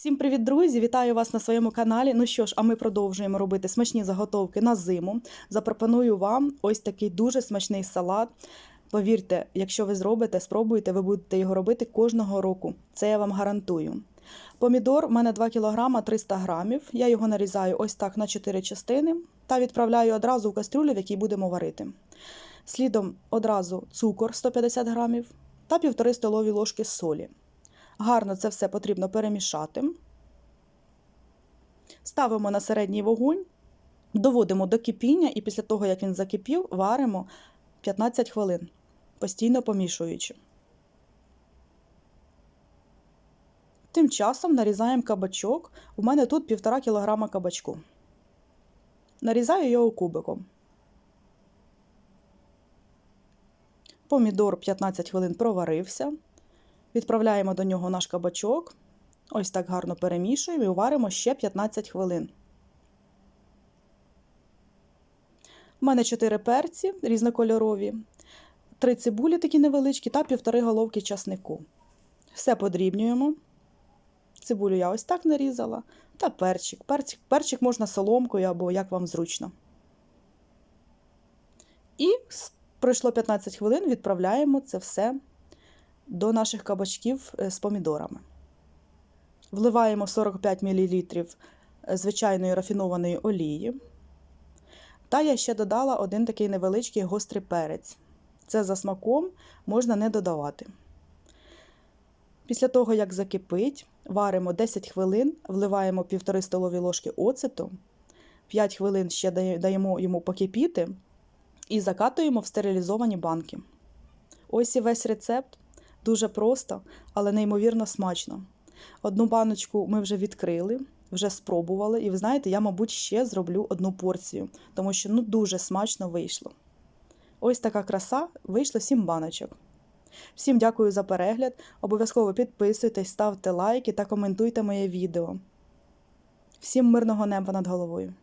Всім привіт, друзі! Вітаю вас на своєму каналі. Ну що ж, а ми продовжуємо робити смачні заготовки на зиму. Запропоную вам ось такий дуже смачний салат. Повірте, якщо ви зробите, спробуйте, ви будете його робити кожного року. Це я вам гарантую. Помідор у мене 2 кг 300 грамів. Я його нарізаю ось так на 4 частини та відправляю одразу в кастрюлю, в якій будемо варити. Слідом одразу цукор 150 грамів та 1,5 столові ложки солі. Гарно це все потрібно перемішати. Ставимо на середній вогонь, доводимо до кипіння, і після того, як він закипів, варимо 15 хвилин, постійно помішуючи. Тим часом нарізаємо кабачок. У мене тут 1,5 кг кабачку. Нарізаю його кубиком. Помідор 15 хвилин проварився. Відправляємо до нього наш кабачок. Ось так гарно перемішуємо і варимо ще 15 хвилин. У мене 4 перці різнокольорові, 3 цибулі такі невеличкі та півтори головки часнику. Все подрібнюємо. Цибулю я ось так нарізала. Та перчик. Перчик, перчик можна соломкою або як вам зручно. І пройшло 15 хвилин, відправляємо це все до наших кабачків з помідорами. Вливаємо 45 мл звичайної рафінованої олії. Та я ще додала один такий невеличкий гострий перець. Це за смаком можна не додавати. Після того, як закипить, варимо 10 хвилин, вливаємо 1,5 столові ложки оцету, 5 хвилин ще даємо йому покипіти і закатуємо в стерилізовані банки. Ось і весь рецепт. Дуже просто, але неймовірно смачно. Одну баночку ми вже відкрили, вже спробували, і ви знаєте, я, мабуть, ще зроблю одну порцію, тому що ну, дуже смачно вийшло. Ось така краса, вийшло 7 баночок. Всім дякую за перегляд. Обов'язково підписуйтесь, ставте лайки та коментуйте моє відео. Всім мирного неба над головою!